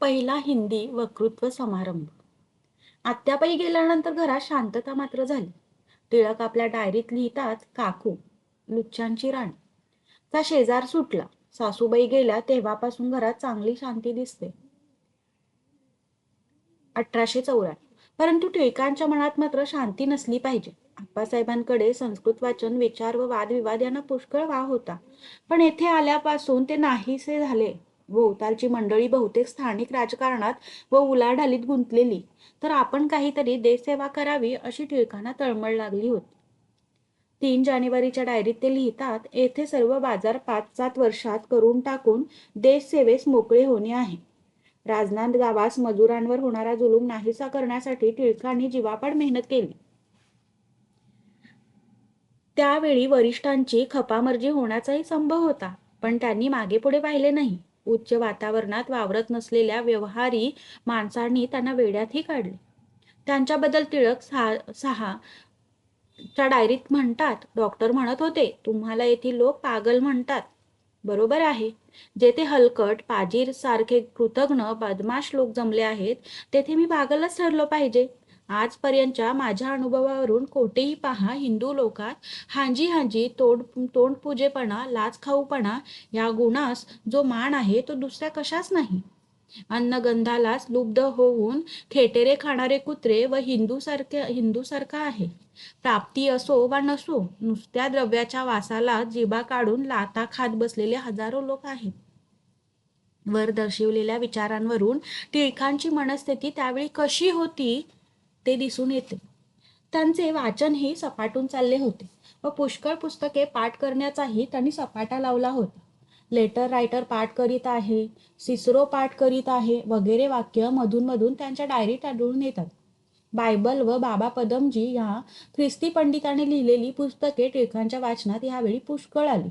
पहिला हिंदी वक्तृत्व समारंभ. आत्याबाई गेल्यानंतर घरात शांतता मात्र झाली. टिळक आपल्या डायरीत लिहितात काकू लुच्छांची राणी. चा शेजार सुटला. सासूबाई गेल्या तेव्हापासून घरात चांगली शांती दिसते. अठराशे चौऱ्याण्णव. परंतु टिळकांच्या मनात मात्र शांती नसली पाहिजे. आप्पासाहेबांकडे संस्कृत वाचन विचार व वादविवाद यांना पुष्कळ वाव होता. पण येथे आल्यापासून ते नाहीसे झाले. भोवतालची मंडळी बहुतेक स्थानिक राजकारणात व उलाढालीत गुंतलेली. तर आपण काहीतरी देशसेवा करावी अशी टिळकांना तळमळ लागली होती. तीन जानेवारीच्या डायरीत ते लिहितात येथे सर्व बाजार पाच सात वर्षात करून टाकून देशसेवेस मोकळे होणे आहे. राजनांद गावास मजुरांवर होणारा जुलूम नाहीसा करण्यासाठी टिळकांनी जीवापाड मेहनत केली. त्यावेळी वरिष्ठांची खपामर्जी होण्याचाही संभव होता पण त्यांनी मागे पुढे पाहिले नाही. उच्च वातावरणात वावरत नसलेल्या व्यवहारी माणसांनी त्यांना वेड्यातही काढले. त्यांच्याबद्दल टिळक सहा सहा च्या डायरीत म्हणतात डॉक्टर म्हणत होते तुम्हाला येथील लोक पागल म्हणतात. बरोबर आहे. जेथे हलकट पाजीर सारखे कृतघ्न बदमाश लोक जमले आहेत तेथे मी पागलच ठरलो पाहिजे. आजपर्यंतच्या माझ्या अनुभवावरून कोठेही पहा हिंदू लोकात हांजी हांजी तोंड तोंडपूजेपणा लाचखाऊपणा या गुणास जो मान आहे तो दुसऱ्या कशाच नाही. अन्नगंधालाच लुब्ध होऊन खेटेरे खाणारे कुत्रे व हिंदू सारखे हिंदू सारखा आहे. प्राप्ती असो वा नसो नुसत्या द्रव्याच्या वासाला जिबा काढून लाता खात बसलेले हजारो लोक आहेत. वर दर्शवलेल्या विचारांवरून टिळकांची मनस्थिती त्यावेळी कशी होती? ते दिसून येते. त्यांचे वाचनही सपाटून चालले होते व पुष्कळ पुस्तके पाठ करण्याचाही त्यांनी सपाटा लावला होता. लेटर रायटर पाठ करीत आहे सिसरो पाठ करीत आहे वगैरे वाक्य मधून मधून त्यांच्या डायरीत आढळून येतात. बायबल व बाबा पदमजी ह्या ख्रिस्ती पंडितांनी लिहिलेली पुस्तके टिळकांच्या वाचनात यावेळी पुष्कळ आली.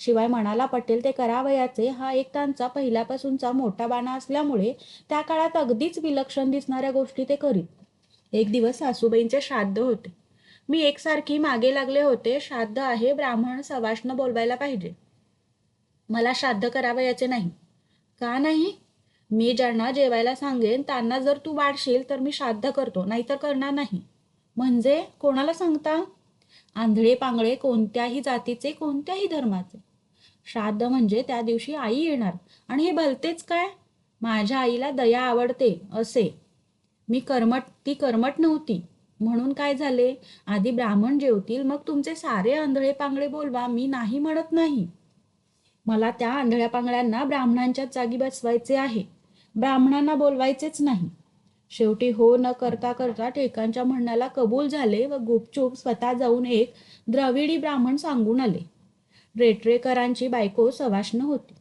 शिवाय मनाला पटेल ते करावयाचे हा एक त्यांचा पहिल्यापासूनचा मोठा बाणा असल्यामुळे त्या काळात अगदीच विलक्षण दिसणाऱ्या गोष्टी ते करीत. एक दिवस सासूबाईंचे श्राद्ध होते. मी एकसारखी मागे लागले होते श्राद्ध आहे ब्राह्मण सवाष्ण बोलवायला पाहिजे. मला श्राद्ध करावयाचे नाही. का नाही? मी ज्यांना जेवायला सांगेन त्यांना जर तू वाढशील तर मी श्राद्ध करतो नाहीतर करणार नाही. म्हणजे कोणाला सांगता? आंधळे पांगळे कोणत्याही जातीचे कोणत्याही धर्माचे. श्राद्ध म्हणजे त्या दिवशी आई येणार. आणि हे भलतेच काय? माझ्या आईला दया आवडते असे. मी कर्मट ती कर्मट नव्हती. म्हणून काय झाले? आधी ब्राह्मण जेवतील मग तुमचे सारे आंधळे पांगळे बोलवा मी नाही म्हणत नाही. मला त्या आंधळ्या पांगळ्यांना ब्राह्मणांच्या जागी बसवायचे आहे. ब्राह्मणांना बोलवायचेच नाही. शेवटी हो न करता करता टेकांच्या म्हणण्याला कबूल झाले व गुपचूप स्वतः जाऊन एक द्रविडी ब्राह्मण सांगून आले. रेटरेकरांची बायको सवाष्ण होती.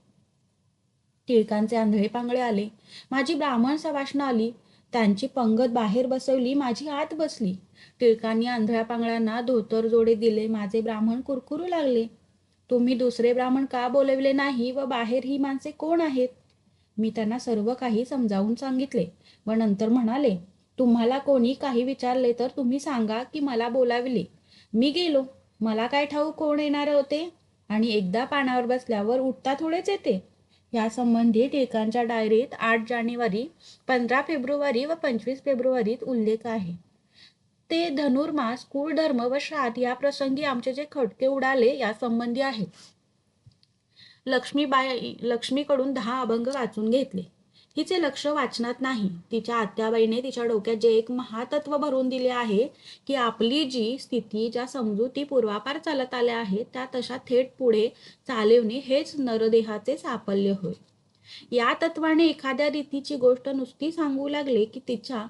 टिळकांचे आंधळे पांगळे आले. माझी ब्राह्मण सवाष्ण आली. त्यांची पंगत बाहेर बसवली माझी आत बसली. टिळकांनी आंधळ्या पांगळ्यांना धोतर जोडे दिले माझे ब्राह्मण कुरकुरू लागले. तुम्ही दुसरे ब्राह्मण का बोलवले नाही व बाहेर ही माणसे कोण आहेत? मी त्यांना सर्व काही समजावून सांगितले व नंतर म्हणाले तुम्हाला कोणी काही विचारले तर तुम्ही सांगा की मला बोलाविले. मी गेलो. मला काय ठाऊक कोण येणार होते? आणि एकदा पानावर बसल्यावर उठता थोडेच येते. या संबंधी टिळकांच्या डायरीत आठ जानेवारी पंधरा फेब्रुवारी व पंचवीस फेब्रुवारीत उल्लेख आहे. ते धनुर्मास कुळधर्म व श्राद्ध या प्रसंगी आमचे जे खटके उडाले या संबंधी आहेत. लक्ष्मीबाई लक्ष्मीकडून दहा अभंग वाचून घेतले. हिचे लक्ष वाचनात नाही. तिच्या आत्याबाईने तिच्या डोक्यात जे एक महातत्व भरून दिले आहे की आपली जी स्थिती ज्या समजुती पूर्वापार चालत आल्या आहेत त्या तशा थेट पुढे चालवणे हेच नरदेहाचे साफल्य होय. या तत्वाने एखाद्या रीतीची गोष्ट नुसती सांगू लागले की तिच्या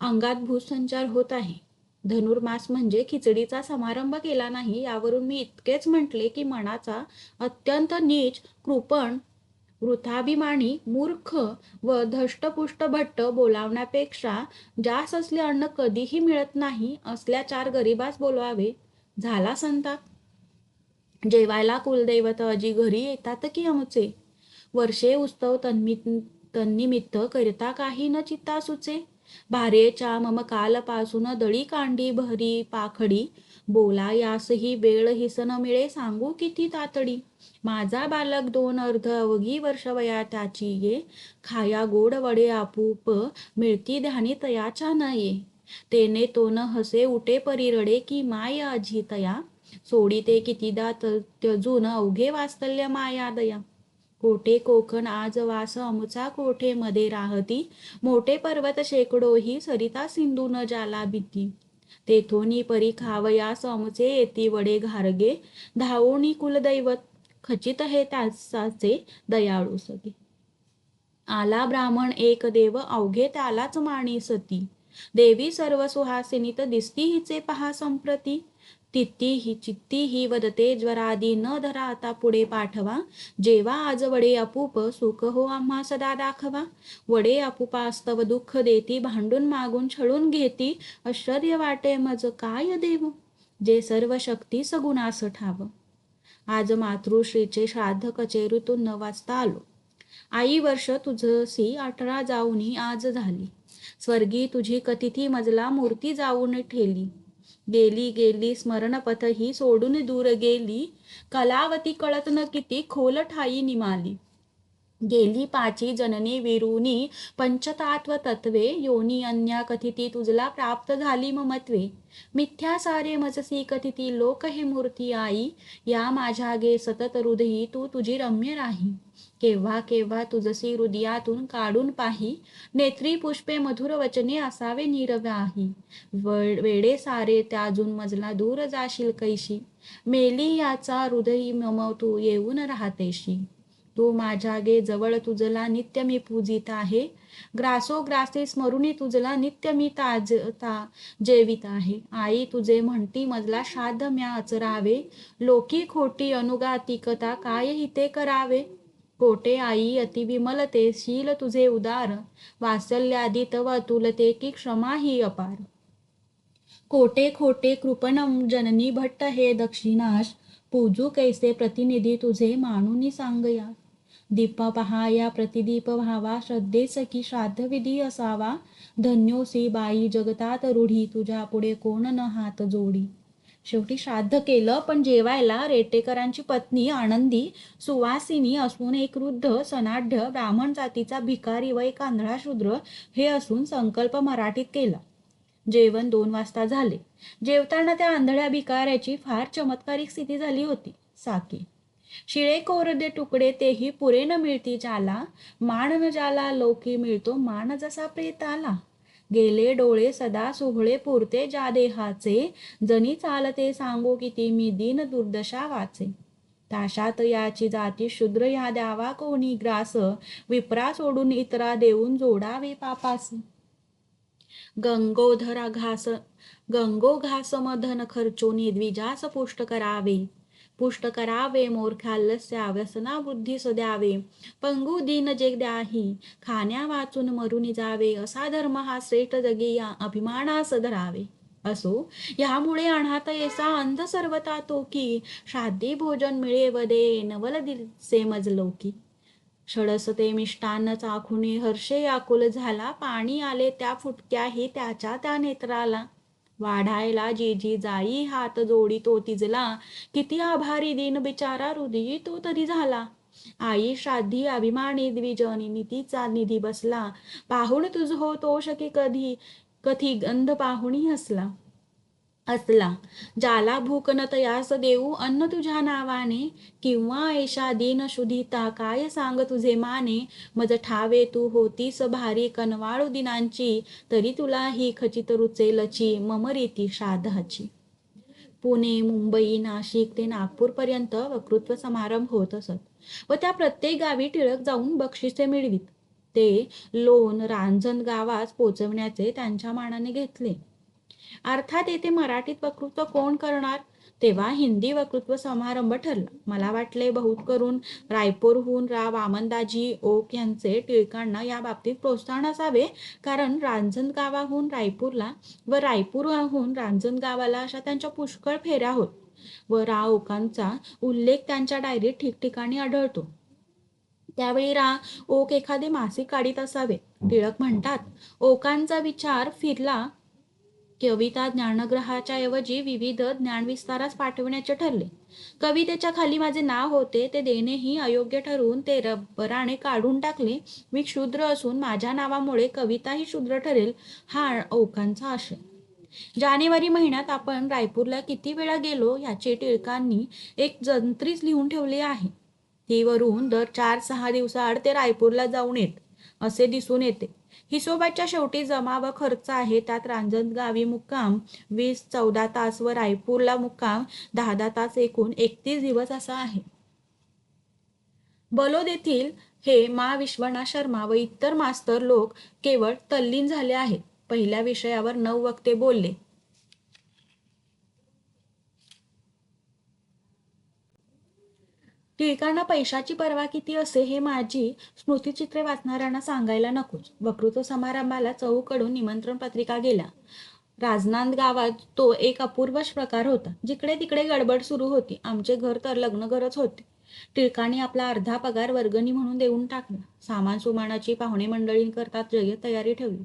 अंगात भूसंचार होत आहे. धनुर्मास म्हणजे खिचडीचा समारंभ केला नाही यावरून मी इतकेच म्हटले की मनाचा अत्यंत नीच कृपण वृथाभिमानी मूर्ख व धष्टपुष्ट भट्ट बोलावण्यापेक्षा जास असले अन्न कधीही मिळत नाही असल्या चार गरीबास बोलवावे. झाला संताप. जेवायला कुलदैवत अजी घरी येतात की आमचे? वर्षे उत्सव तन्मि तन्निमित्त करिता काही न चित्ता सुचे. भारेच्या मम कालपासून दळी कांडी भरी पाखडी बोला यासही वेळ हिसन मिळे सांगू किती तातडी? माझा बालक दोन अर्ध अवघी वर्ष वया त्याची ये. खाया गोड वडे आपूप मिळती ध्यानी तयाच्या न ये. तेने तो न हसे उठे परिरडे की माय अजी तया. सोडी ते कितीदा त्यजून अवघे वास्तल्य माया दया. कोठे कोकण आज वास अमुचा कोठे मध्ये राहती? मोठे पर्वत शेकडो ही सरिता सिंधू न जाला भीती तेथोनी परी खावयास अमुचे येती वडे घारगे. धावोनी कुलदैवत खचित हे त्याचे दयाळू सगे. आला ब्राह्मण एक देव अवघे त्यालाच माणी सती. देवी सर्व सुहासिनीत दिसती हिचे पहा संप्रती. तित्ती ही चित्ती ही वदते ज्वरादी न धरा आता पुढे पाठवा. जेवा आज वडे अपूप सुख हो आम्हा सदा दाखवा. वडे अपुपास्तव दुःख देती भांडून मागून छळून घेती. आश्चर्य वाटे मज काय देव? जे सर्व शक्ती सगुणास ठाव. आज मातृश्रीचे श्राद्ध कचेरीतून न वाजता आलो. आई वर्ष तुझसी अठरा जाऊनी आज झाली. स्वर्गी तुझी कतिथी मजला मूर्ती जाऊन ठेली. गेली गेली स्मरणपथ ही सोडून दूर गेली. कलावती कळत न किती खोल ठाई निमाली. गेली पाची जननी विरुनी पंचतात्व तत्वे योनी अन्या कथिती तुझला प्राप्त झाली ममत्वे. मिथ्या सारे मजसी कथिती लोक हे मूर्ती आई या माझ्या गे सतत हृदयी तू तुझी रम्य राही. केव्हा केव्हा तुझसी हृदयातून काढून पाही नेत्री पुष्पे मधुर वचने असावे निरव्याही व- वेडे सारे त्याजून मजला दूर जाशील कैशी. मेली याचा हृदयी मम तू येऊन राहतेशी. तू माझ्या गे जवळ तुझला नित्य मी पूजित आहे. ग्रासो ग्रासे स्मरुणी तुझला नित्य मी ताज ता जेवित आहे. आई तुझे म्हणती मजला श्राद्ध म्या अचरावे. लोकी खोटी अनुगातिकता काय हिते करावे? कोटे आई अति विमलते शील तुझे उदार. वात्सल्यादी तव की क्षमा ही अपार. कोटे खोटे कृपणम जननी भट्ट हे दक्षिणाश. पूजू कैसे प्रतिनिधी तुझे मानुनी सांगया. दीप पहाया प्रतिदीप व्हावा श्रद्धे सखी श्राद्धविधी असावा. धन्योसी बाई जगतात रूढी तुझ्या पुढे कोण न हात जोडी. शेवटी श्राद्ध केलं पण जेवायला रेटेकरांची पत्नी आनंदी सुवासिनी असून एक वृद्ध सनाढ्य ब्राह्मण जातीचा भिकारी व एक आंधळा शूद्र हे असून संकल्प मराठीत केला. जेवण दोन वाजता झाले. जेवताना त्या आंधळ्या भिकाऱ्याची फार चमत्कारिक स्थिती झाली होती. साकी. शिळे कोरदे तुकडे तेही पुरे न मिळती ज्याला मान न ज्याला लोकी मिळतो मान जसा प्रेत आला. गेले डोळे सदा सोहळे पुरते ज्या देहाचे. जनी चालते सांगू किती मी दिन दुर्दशा वाचे. ताशात याची जाती शूद्र या द्यावा कोणी ग्रास. विप्रा सोडून इतरा देऊन जोडावे पापास. गंगोधरा घास गंगो घास मधन खर्चोनी द्विजास पुष्ट करावे. पुष्ट करावे मोरख्यालस्या व्यसना बुद्धीस द्यावे. पंगू दिन जे द्याही खाण्या वाचून मरुनी जावे. असा धर्म हा श्रेष्ठ जगी या अभिमानास धरावे. असो यामुळे अनाथ येसा अंध सर्वता तो की श्राद्धी भोजन मिळे वदे नवल दिसे मजलोकी षडस ते मिष्टान्न चाखुनी हर्षे आकुल झाला पाणी आले त्या फुटक्याही त्याच्या त्या नेत्राला. वाढायला जीजी जाई हात जोडी तो तिजला किती आभारी दिन बिचारा हृदयी तो तरी झाला. आई श्राद्धी अभिमानी द्विजनी नितीचा निधी बसला. पाहुण तुझ हो तोष की कधी कथी गंध पाहुणी हसला. असला. ज्याला भूक न तयास देऊ अन्न तुझ्या नावाने किंवा ऐशा दिन शुधिता काय सांग तुझे माने? मज ठावे तू होतीस भारी कनवाळू दिनांची तरी तुला ही खचित रुचेलची मम रीती श्राद्धाची. पुणे मुंबई नाशिक ते नागपूरपर्यंत वक्तृत्व समारंभ होत असत. व त्या प्रत्येक गावी टिळक जाऊन बक्षिसे मिळवीत. ते लोण रांजण गावास पोचवण्याचे त्यांच्या मानाने घेतले. अर्थात येथे मराठीत वक्तृत्व कोण करणार? तेव्हा हिंदी वक्तृत्व समारंभ ठरला. मला वाटले बहुत करून रायपूरहून रा. वामनदाजी ओक यांचे टिळकांना या बाबतीत प्रोत्साहन असावे. कारण रांजणगावाहून रायपूरला व रायपूरहून रांजणगावाला अशा त्यांच्या पुष्कळ फेऱ्या होत व रा. ओकांचा उल्लेख त्यांच्या डायरीत ठिकठिकाणी आढळतो. त्यावेळी रा. ओक एखादे मासिक काढीत असावे. टिळक म्हणतात ओकांचा विचार फिरला कविता ज्ञानग्रहाच्या ऐवजी विविध ज्ञानविस्तारास पाठविण्याचे ठरले. कवितेच्या खाली माझे नाव होते ते देणेही अयोग्य ठरवून ते रबराने काढून टाकले. मी क्षुद्र असून माझ्या नावामुळे कविताही शूद्र ठरेल हा ओखांचा आशय. जानेवारी महिन्यात आपण रायपूरला किती वेळा गेलो याची टिळकांनी एक जंत्रीच लिहून ठेवली आहे. ती वरून दर चार सहा दिवसाआड ते रायपूरला जाऊन येत असे दिसून येते. हिशोबाच्या शेवटी जमा व खर्च आहे. त्यात रांजणगावी मुक्काम वीस चौदा तास व रायपूरला मुक्काम दहा दहा तास एकूण एकतीस दिवस असा आहे. बलोद येथील हे मा विश्वनाथ शर्मा व इतर मास्तर लोक केवळ तल्लीन झाले आहेत. पहिल्या विषयावर नऊ वक्ते बोलले. टिळकांना पैशाची पर्वा किती असे हे माझी स्मृतिचित्रे वाचणाऱ्यांना सांगायला नकोच. वक्तृत्व समारंभाला चहूकडून निमंत्रण पत्रिका गेल्या. राजनांद गावात तो एक अपूर्वश प्रकार होता. जिकडे तिकडे गडबड सुरू होती. आमचे घर तर लग्न घरच होते. टिळकांनी आपला अर्धा पगार वर्गणी म्हणून देऊन टाकला. सामान सुमानाची पाहुणे मंडळींकरता जय तयारी ठेवली.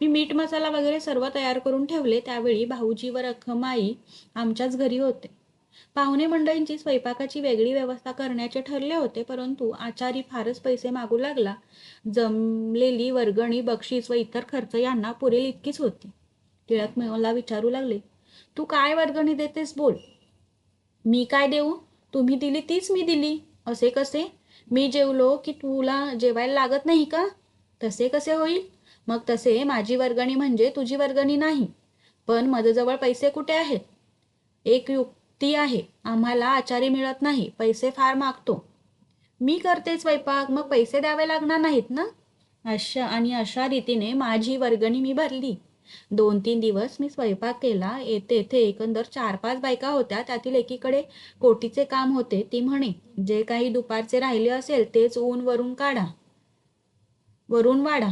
मी मीठ मसाला वगैरे सर्व तयार करून ठेवले. त्यावेळी भाऊजी व रखमाई आमच्याच घरी होते. पाहुणे मंडळींची स्वयंपाकाची वेगळी व्यवस्था करण्याचे ठरले होते परंतु आचारी फारच पैसे मागू लागला. जमलेली वर्गणी बक्षीस व इतर खर्च यांना पुरेल इतकीच होती. टिळक मला विचारू लागले तू काय वर्गणी देतेस बोल. मी काय देऊ? तुम्ही दिली तीच मी दिली. असे कसे? मी जेवलो की तुला जेवायला लागत नाही का? तसे कसे होईल? मग तसे माझी वर्गणी म्हणजे तुझी वर्गणी नाही. पण माझ्याजवळ पैसे कुठे आहेत? एक युक्त ती आहे. आम्हाला आचारी मिळत नाही. पैसे फार मागतो. मी करते स्वयंपाक मग पैसे द्यावे लागणार नाहीत ना? अशा आणि अशा रीतीने माझी वर्गणी मी भरली. दोन तीन दिवस मी स्वयंपाक केला. येथे येथे एकंदर चार पाच बायका होत्या. त्यातील एकीकडे कोटीचे काम होते. ती म्हणे जे काही दुपारचे राहिले असेल तेच ऊन वरून काढा. वरून वाढा.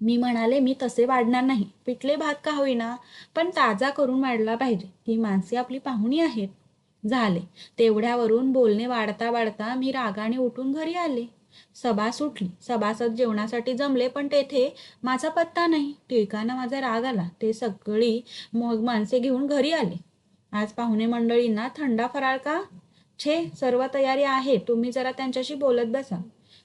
मी म्हणाले मी तसे वाढणार नाही. पिठले भात का होईना? पण ताजा करून वाढला पाहिजे. ही माणसे आपली पाहुणी आहेत. झाले. तेवढ्यावरून बोलणे वाढता वाढता मी रागाने उठून घरी आले. सभा सुटली. सभासद जेवणासाठी जमले पण तेथे माझा पत्ता नाही. टिळकांना माझा राग आला. ते सगळी मग माणसे घेऊन घरी आले. आज पाहुणे मंडळींना थंडा फराळ का? छे सर्व तयारी आहे. तुम्ही जरा त्यांच्याशी बोलत बसा.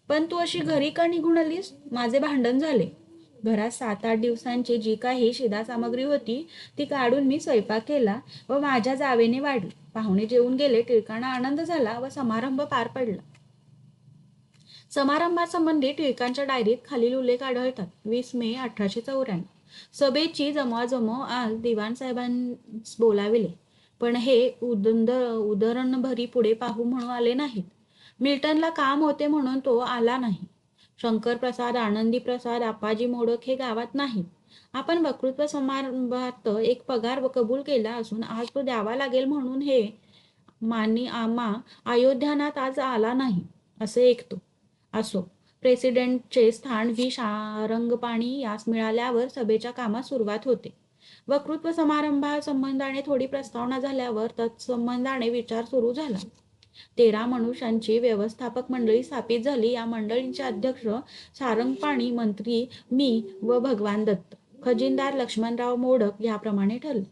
पण तू अशी घरी का निघून आलीस? माझे भांडण झाले. घरात सात आठ दिवसांची जी काही शिदा सामग्री होती ती काढून मी स्वयंपाक केला व माझ्या जावेने वाढली. पाहुणे जेवून गेले टिळकांना आनंद झाला व समारंभ पार पडला. समारंभासंबंधी टिळकांच्या डायरीत खालील उल्लेख आढळतात. वीस मे अठराशे चौऱ्याण्णव. सभेची जमवाजमव आज दिवाण साहेबांस बोलाविले. पण हे उदंद उदरणभरी पुढे पाहू म्हणून आले नाहीत. मिल्टनला काम होते म्हणून तो आला नाही. शंकर प्रसाद आनंदी प्रसाद आपाजी मोडक हे गावात नाही आपण वक्तृत्व समारंभात एक पगार कबूल केला असून आज तो द्यावा लागेल म्हणून हे मानी आमा अयोध्यानात आज आला नाही असे ऐकतो. असो प्रेसिडेंटचे स्थान व्ही. शारंगपाणी यास मिळाल्यावर सभेच्या कामास सुरुवात होते. वक्तृत्व समारंभासंबंधाने थोडी प्रस्तावना झाल्यावर तत्संबंधाने विचार सुरू झाला. तेरा मनुष्यांची व्यवस्थापक मंडळी स्थापित झाली. या मंडळींचे अध्यक्ष सारंगपाणी मंत्री मी व भगवान दत्त. खजिनदार लक्ष्मणराव मोडक याप्रमाणे ठरले.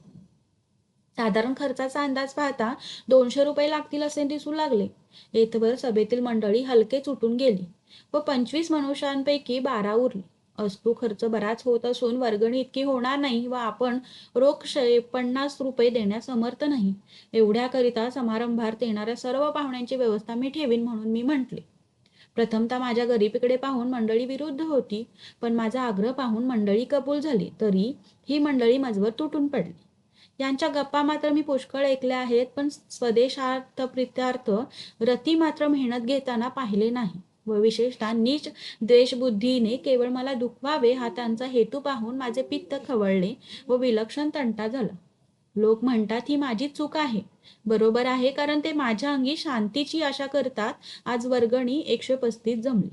साधारण खर्चाचा अंदाज पाहता दोनशे रुपये लागतील असे दिसू लागले. येथवर सभेतील मंडळी हलके उठून गेली व पंचवीस मनुष्यांपैकी बारा उरली. असतो खर्च बराच होत असून वर्गणी इतकी होणार नाही व आपण रोख पन्नास रुपये देण्यास समर्थ नाही. एवढ्याकरिता समारंभात येणाऱ्या सर्व पाहुण्यांची व्यवस्था मी ठेवीन म्हणून मी म्हटले. प्रथमतः माझ्या गरिबीकडे पाहून मंडळी विरुद्ध होती पण माझा आग्रह पाहून मंडळी कबूल झाली तरी ही मंडळी माझवर तुटून पडली. यांच्या गप्पा मात्र मी पुष्कळ ऐकल्या आहेत पण स्वदेशार्थ प्रित्यार्थ रती मात्र मेहनत घेताना पाहिले नाही. व विशेषतः नीच द्वेषबुद्धीने केवळ मला दुखवावे हा त्यांचा हेतू पाहून माझे पित्त खवळले व विलक्षण तंटा झाला. लोक म्हणतात ही माझी चूक आहे. बरोबर आहे कारण ते माझ्या अंगी शांतीची आशा करतात. आज वर्गणी एकशे पस्तीस जमली.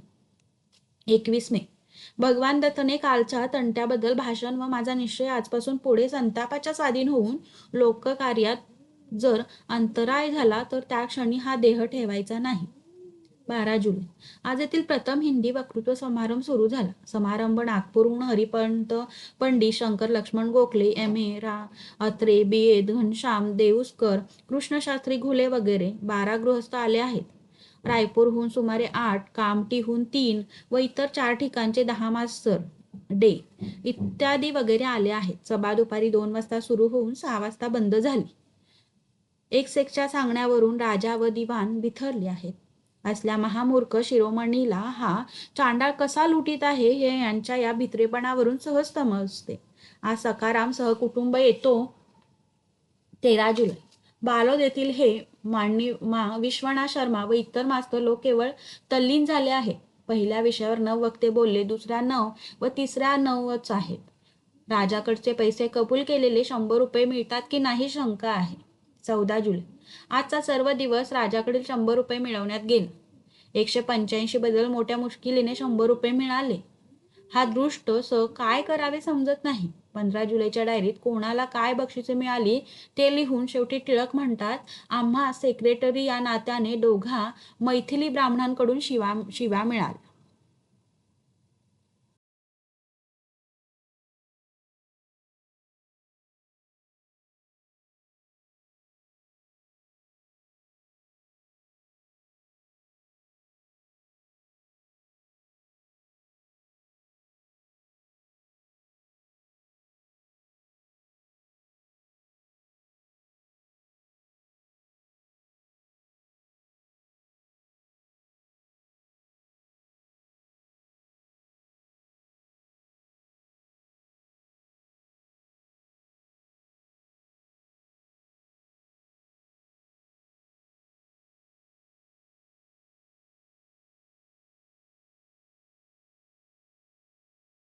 एकवीस मे. भगवान दत्तने कालच्या तंट्याबद्दल भाषण व माझा निश्चय आजपासून पुढे संतापाच्या स्वाधीन होऊन लोककार्यात जर अंतराय झाला तर त्या क्षणी हा देह ठेवायचा नाही. बारा जुलै. आज येथील प्रथम हिंदी वक्तृत्व समारंभ सुरू झाला. समारंभ नागपूरहून हरिपंत पंडित शंकर लक्ष्मण गोखले एम ए रा अत्रे बी ए घनश्याम देऊसकर कृष्णशास्त्री घुले वगैरे बारा गृहस्थ आले आहेत. रायपूरहून सुमारे आठ कामटीहून तीन व इतर चार ठिकाणचे दहा मास्तर डे इत्यादी वगैरे आले आहेत. सभा दुपारी दोन वाजता सुरू होऊन सहा वाजता बंद झाली. एक सेकच्या सांगण्यावरून राजा व दिवाण बिथरले आहेत. असल्या महामूर्ख शिरोमणीला हा चांडाळ कसा लुटीत आहे हे यांच्या या भित्रेपणावरून सहज समजते. आज सकाराम सहकुटुंब येतो तेरा जुलै. बालोद येथील हे मांडणी मा विश्वनाथ शर्मा व इतर मास्तर लोक केवळ तल्लीन झाले आहेत. पहिल्या विषयावर नऊ वक्ते बोलले दुसऱ्या नऊ व तिसऱ्या नऊच आहेत. राजाकडचे पैसे कबूल केलेले शंभर रुपये मिळतात की नाही शंका आहे. चौदा जुलै. आजचा सर्व दिवस राजाकडील शंभर रुपये मिळवण्यात गेला. एकशे पंच्याऐंशी बदल मोठ्या मुश्किलीने शंभर रुपये मिळाले. हा दृष्ट स काय करावे समजत नाही. पंधरा जुलैच्या डायरीत कोणाला काय बक्षिसे मिळाली ते लिहून शेवटी टिळक म्हणतात आम्हा सेक्रेटरी या नात्याने दोघा मैथिली ब्राह्मणांकडून शिवा शिवा मिळाला.